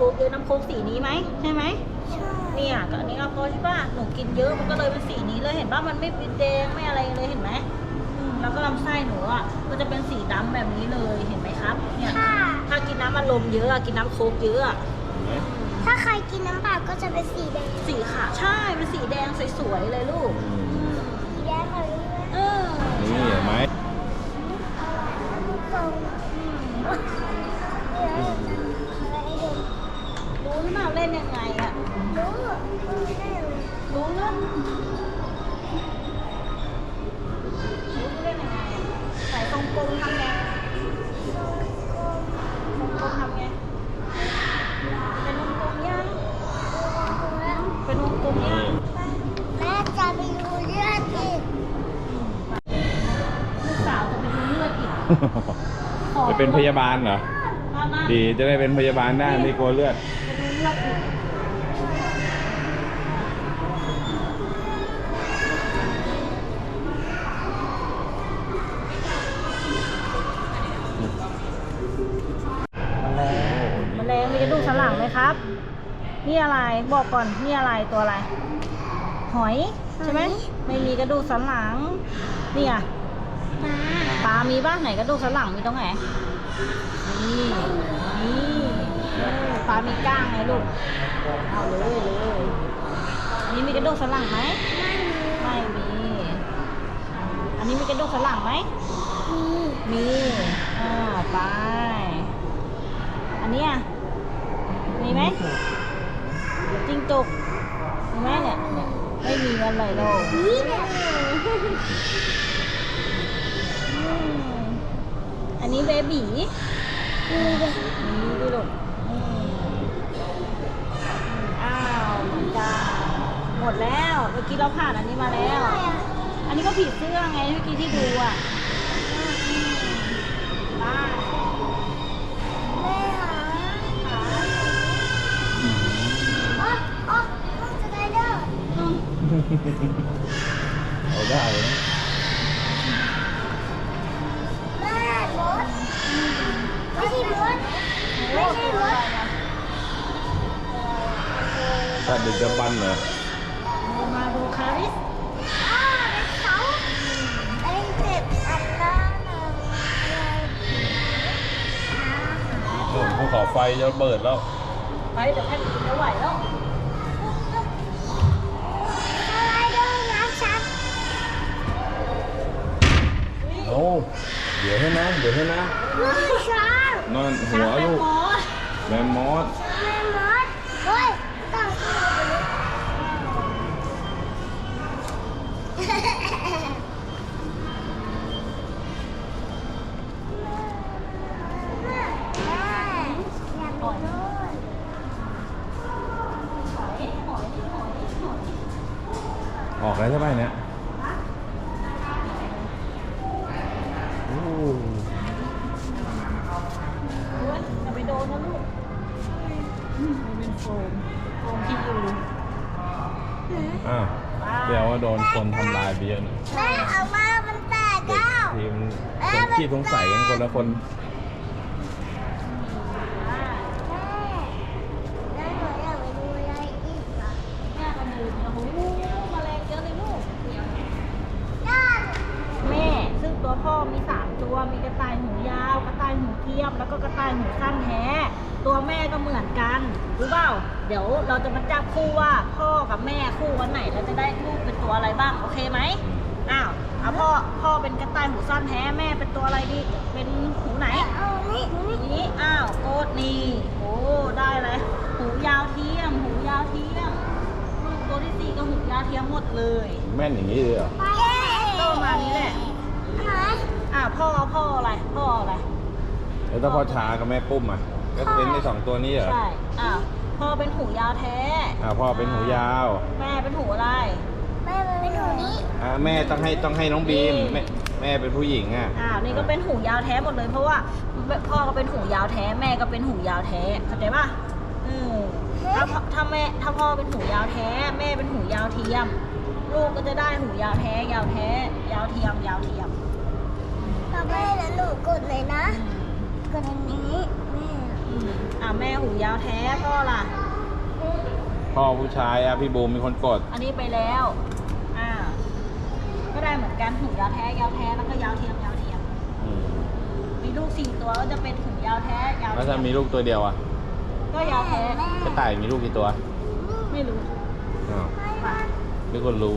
ค้กเยอะน้ำโค้กสีนี้ไหมใช่ไหมใช่เนี่ยก็อันนี้ก็พอใช่ป่ะหนูกินเยอะมันก็เลยเป็นสีนี้เลยเห็นป่ะมันไม่เป็นแดงไม่อะไรเลยเห็นไหมอืมแล้วก็ลำไส้หนูอะก็จะเป็นสีดำแบบนี้เลยเห็นไหมครับ เนี่ยค่ะถ้ากินน้ำอัดลมเยอะอะกินน้ำโค้กเยอะอะถ้าใครกินน้ำเปล่าก็จะเป็นสีแดงสีขาวใช่เป็นสีแดงสวยๆเลยลูก สีแดงแบบนี้เลยเออนี่เห็นไหม ลูกทรงนี่ ล่าเล่นยังไงอะรู้รู้ได้เลยรู้เรื่องรู้เล่นยังไงอะใส่ตรงกลมทำไงตรงกลมทำไงเป็นวงกลมยังเป็นวงกลมยังแม่จะไปดูเลือดอีกลูกสาวจะไปดูเลือดอีกขอจะเป็นพยาบาลเหรอมามา ดีจะได้เป็นพยาบาลได้ไม่กลัวเลือดไปดูเลือดอีกแมลงมีกระดูกสันหลังไหมครับ นี่อะไรบอกก่อนนี่อะไรตัวอะไร หอยใช่ไหมไม่มีกระดูกสันหลังนี่อะมาปลามีบ้างไหนกระดูกสันหลังมีตรงไหนนี่ นี่เออปลามีก้างไงลูก เอาเลยเลยอันนี้มีกระดูกสันหลังไหม ไม่มี อันนี้มีกระดูกสันหลังไหม มีมีอ่าไป อันเนี้ยมีไหมจิงจกมีไหมเนี่ยเนี่ยไม่มีอะไรหรอกนี่เนี่ยอืมอันนี้เบบี มีเลยนี่ดูลูกอ้าวมันจะหมดแล้ว เมื่อกี้เราผ่านอันนี้มาแล้ว อันนี้ก็ผีเสื้อไงเมื่อกี้ที่ดูอะบ้าแม่หาขาอ๋ออ๋อสไลเดอร์ ถ้าดึกจะบันเหรอมาดูคาริสอ้าวเป็นเสาเป็นเจ็บอันนั้นอะไรโอ้ภูเขาไฟจะระเบิดแล้ว ไปเดี๋ยวแพทย์จะไหวแล้วสไลเดอร์น้ำชักโอ้เดี๋ยวให้นะ เดี๋ยวให้นะลูกช้างนอนหัวลูกแมมมอส แม่มดเฮ้ยต้องขึ้นไปเลย แม่อยากดูด้วย ออกแล้วใช่ไหมเนี่ยโอ้อย่าไปโดนนะลูกมันเป็นโฟมโฟมที่อยู่อ้าวเดี๋ยวว่าโดนคนทำลายไปเยอะนะแม่เอามามันแตกแล้วทีมคนขี้สงสัยกันคนละคน แม่แล้วหนูอยากไปดูอะไรอีกอะ แม่ก็ดูเนี่ยโอ้โหแมลงเยอะเลยลูก ด้าน แม่ ซึ่งตัวพ่อ มีสามตัว มีกระต่ายหูยาว กระต่ายหูเทียม แล้วก็กระต่ายหูสั้นแท้ ตัวแม่ก็เหมือนกันรู้เปล่า เดี๋ยวเราจะมาจับคู่ว่าพ่อกับแม่คู่วันไหนเราจะได้ลูกเป็นตัวอะไรบ้าง โอเคไหมอ้าวเอาพ่อ พ่อเป็นกระต่ายหูสั้นแท้ แม่เป็นตัวอะไรดี เป็นหูไหนเอานี่หนูนี่นี้อ้าวโกดนี่โอ้ได้เลยหูยาวเทียม หูยาวเทียม ลูกตัวที่สี่ก็หูยาวเทียมหมดเลย แม่นอย่างนี้เลยเหรอไปเย้ก็ประมาณนี้แหละไหน อ่าพ่อพ่ออะไรพ่ออะไร แล้วถ้าพ่อชากับแม่ปุ้มอะก็เป็นในสองตัวนี้เหรอใช่อ่าพ่อเป็นหูยาวแท้อ่าพ่อเป็นหูยาว แม่เป็นหูอะไรแม่แม่มันเป็นหนูนี้อ่าแม่ต้องให้ต้องให้น้องบีมแม่แม่เป็นผู้หญิงอะอ่านี่ก็เป็นหูยาวแท้หมดเลย เพราะว่าพ่อก็เป็นหูยาวแท้แม่ก็เป็นหูยาวแท้เข้าใจป่ะอืมถ้าพ่อถ้าแม่ถ้าพ่อเป็นหูยาวแท้ แม่เป็นหูยาวเทียม ลูกก็จะได้หูยาวแท้ ยาวแท้ ยาวเทียม ยาวเทียม ต่อไปแล้วหนูกดเลยนะกดอันนี้แม่อืมอ่าแม่หูยาวแท้พ่อล่ะ พ่อผู้ชายอะพี่บูมเป็นคนกด อันนี้ไปแล้ว อ่า ก็ได้เหมือนกันหูยาวแท้ยาวแท้แล้วก็ยาวเทียมยาวเทียมอืมมีลูกสี่ตัวก็จะเป็นหูยาวแท้ยาวแล้วเทีถ้ายมมีลูกตัวเดียวอะก็ยาวแท้กระต่ายมีลูกกี่ตัวไม่รู้อ้าวค่ะไม่คนรู้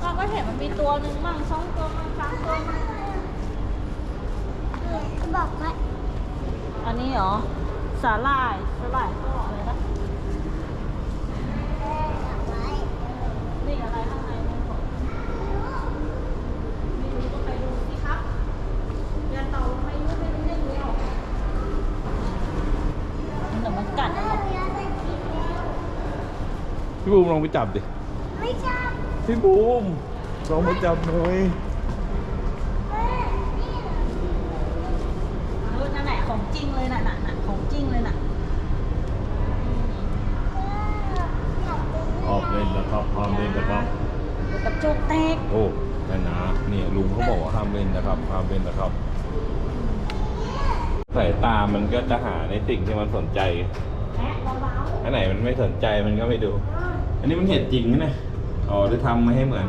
เราก็เห็นมันมีตัวหนึ่งมั่งสองตัวมั่งสามตัวมั่งก็ บอกว่าอันนี้เหรอ สาหร่ายสาหร่ายก็อะไรนะนี่อะไรข้างในมันบอกไม่รู้ก็ไปดูสิครับอย่าเต่าลงไปยุ่งไม่รู้เรื่องเดียวมันแต่มันกัดนะพี่บูมลองไปจับดิ ไม่ชอบพี่บูมลองไปจับหน่อย แม่นี่เหรอ เออนั่นแหละของจริงเลยน่ะน่ะน่ะของจริงเลยน่ะอืม อยากเป็น ออกเล่นนะครับห้ามเล่นนะครับ เดี๋ยวกระจกแตก โอ้นั่นนะ เนี่ยลุงเขาบอกว่าห้ามเล่นนะครับห้ามเล่นนะครับสายตามันก็จะหาในสิ่งที่มันสนใจแอะเบาอันไหนมันไม่สนใจมันก็ไม่ดู อันนี้มันเห็ดจริงไหมเนี่ยอ๋อหรือทำมาให้เหมือน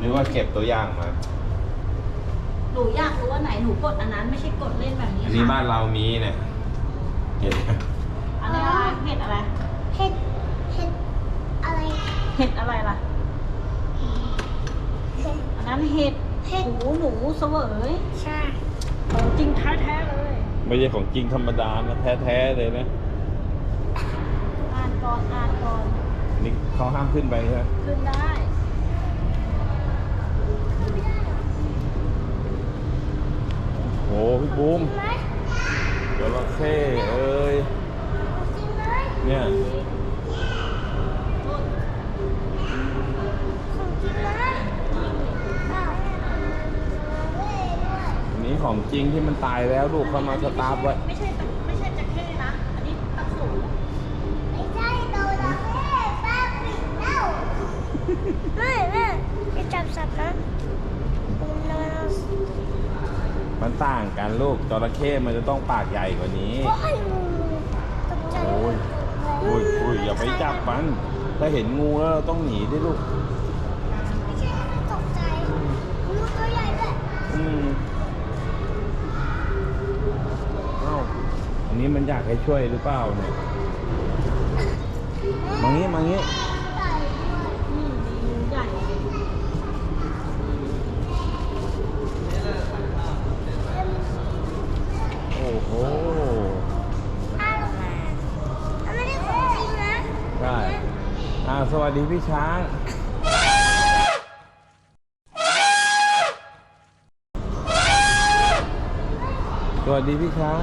นึกว่าเก็บตัวอย่างมาๆหนูอยากรู้ว่าไหนหนูกดอันนั้นไม่ใช่กดเล่นแบบนี้อันนี้ค่ะบ้านเรามีเนี่ยเห็ดอันนี้อะไรเห็ดอะไร เห็ด เห็ดอะไร เห็ดอะไรล่ะเห็ดอั นนั้นเห็ดเห็ด หูหนูเสวยใช่ของจริงแท้ๆเลยไม่ใช่ของจริงธรรมดานะแท้ๆเลยนะอ่านก่อนอ่านก่อนอันนี้เขาห้ามขึ้นไปใช่ไหมขึ้นได้โอ้พี่บูมไหมจระเข้เอ้ยจริงไหมเนี่ย ของจริงไหมอ้าวเว้ยด้วย อั นี้ของจริงที่มันตายแล้วลูกเข้ามาสตาร์ฟไว้ ไม่ใช่ไม่ใช่จะเข้นะ อันนี้ตะขูไม่ใช่โดราเม่ป้าปิดแล้วไม่แม่จะจับสัตว์นะคุณนอนมันต่างกันลูกจระเข้มันจะต้องปากใหญ่กว่านี้ โอ้ยตกใจโอ้ยอุ้ยอุ้ยอย่าไปจับมัน ถ้าเห็นงูแล้วเราต้องหนีดิลูก ไม่ใช่ให้ตกใจงูตัวใหญ่ด้วย อืมเอ้าอั นี้มันอยากให้ช่วยหรือเปล่าเนี่ยมางี้มางี้โอ้โหได้องจริงนะได้อ่าสวัสดีพี่ช้างสวัสดีพี่ช้าง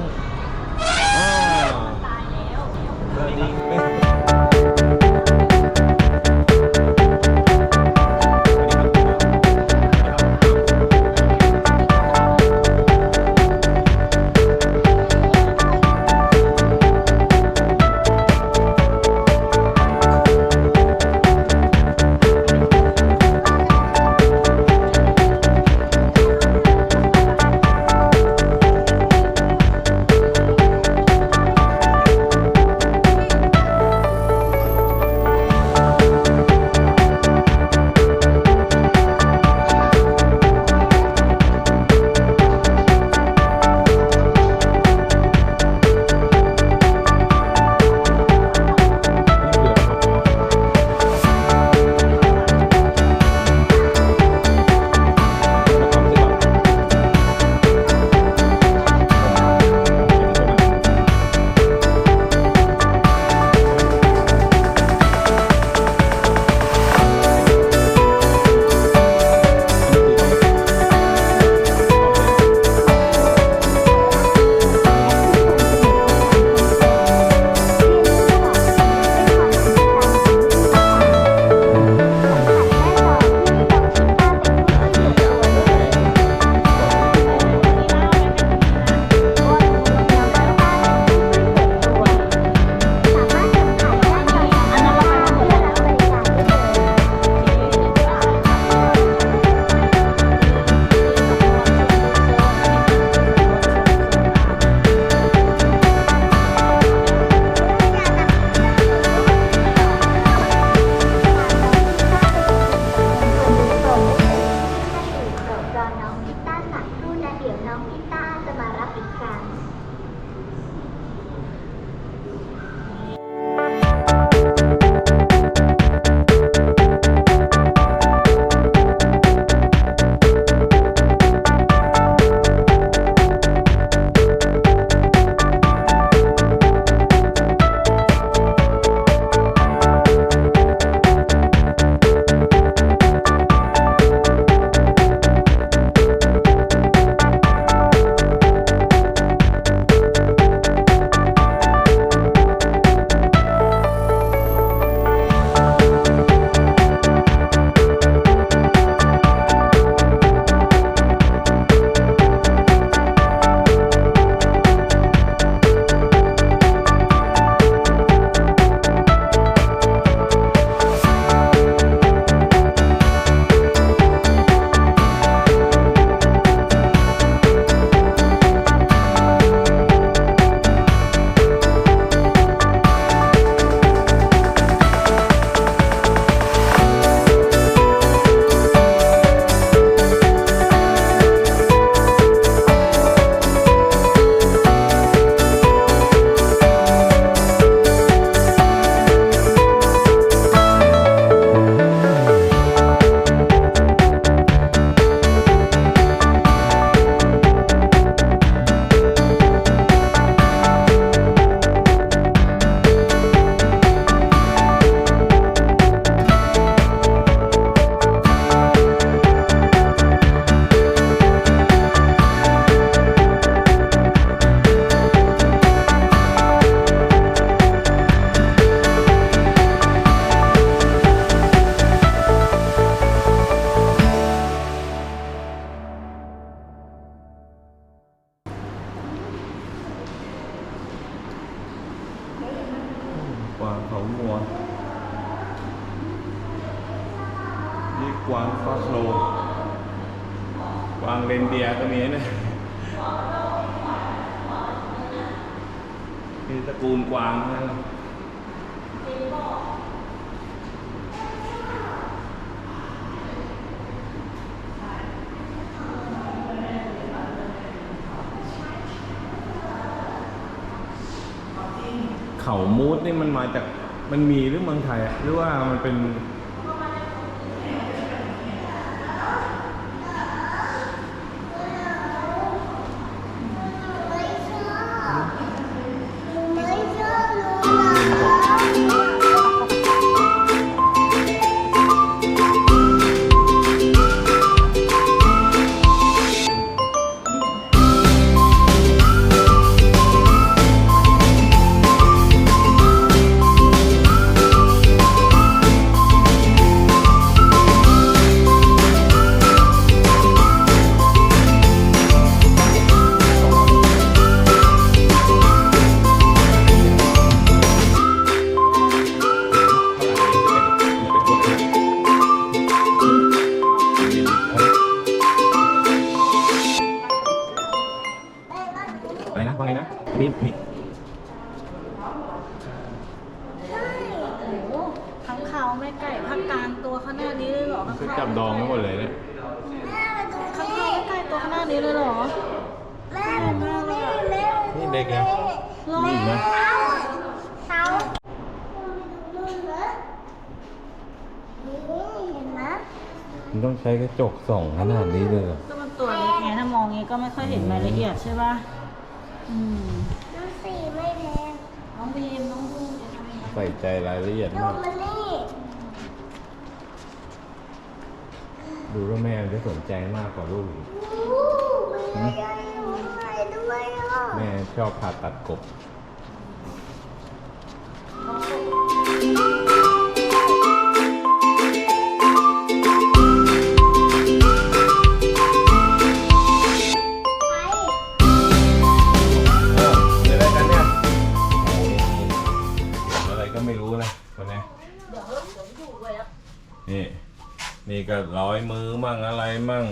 กวางฟอสโนวางเรนเดียก็มีนะนี่ตระกูลกวางนะเขามูดนี่มันมาจากมันมีหรือเมืองไทยอะหรือว่ามันเป็น เห็นไหมมันต้องใช้กระจกส่องขนาดนี้เลยเหรอก็มันตัวเล็กไงถ้ามองงี้ก็ไม่ค่อยเห็นรายละเอียดใช่ป่ะอืมน้ำสีไม่แพงน้องบีมน้องบูมจะทำยังไงใส่ใจรายละเอียดดูมาก มันนี่ดูแล้วแม่จะสนใจมากกว่าลูกอีกอู้มีอะไรอยู่ข้างในด้วยอะแม่ชอบผ่าตัดกบ ก็ร้อยมือมั่งอะไรมั่ง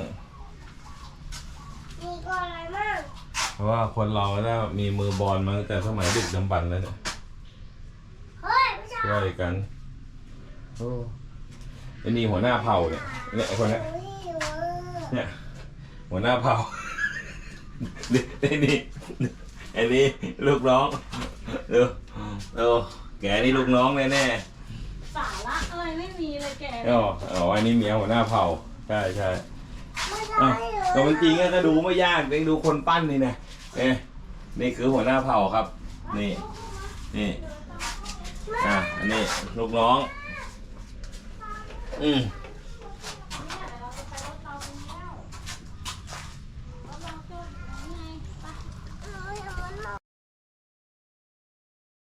มีก่อนอะไรมั่งเพราะว่าคนเราถ้ามีมือบอลมาตั้งแต่สมัยดึกดำบรรพ์แล้วเนี่ยเฮ้ยไม่ใช่ช่วยกันโอ้ไอ้นี่หัวหน้าเผ่าเนี่ยเนี่ยไอ้คนเนี้ยหิวอะเนี่ย หัวหน้าเผ่า ไอ้นี่ไอ้นี่ลูกน้องดูดูแกนี่ลูกน้องแน่แน่สาระอะ ไรไม่มีเลยแกๆอ๋ออ๋ออันนี้เมียหัวหน้าเผ่าใช่ใช่ไม่ใช่อะเหรอแต่มันจริงอะก็ดูไม่ยากเองดูคนปั้นนี่นะเอ๊ะนี่คือหัวหน้าเผ่าครับ นี่ นี่ อะอันนี้ลูกน้อง อืม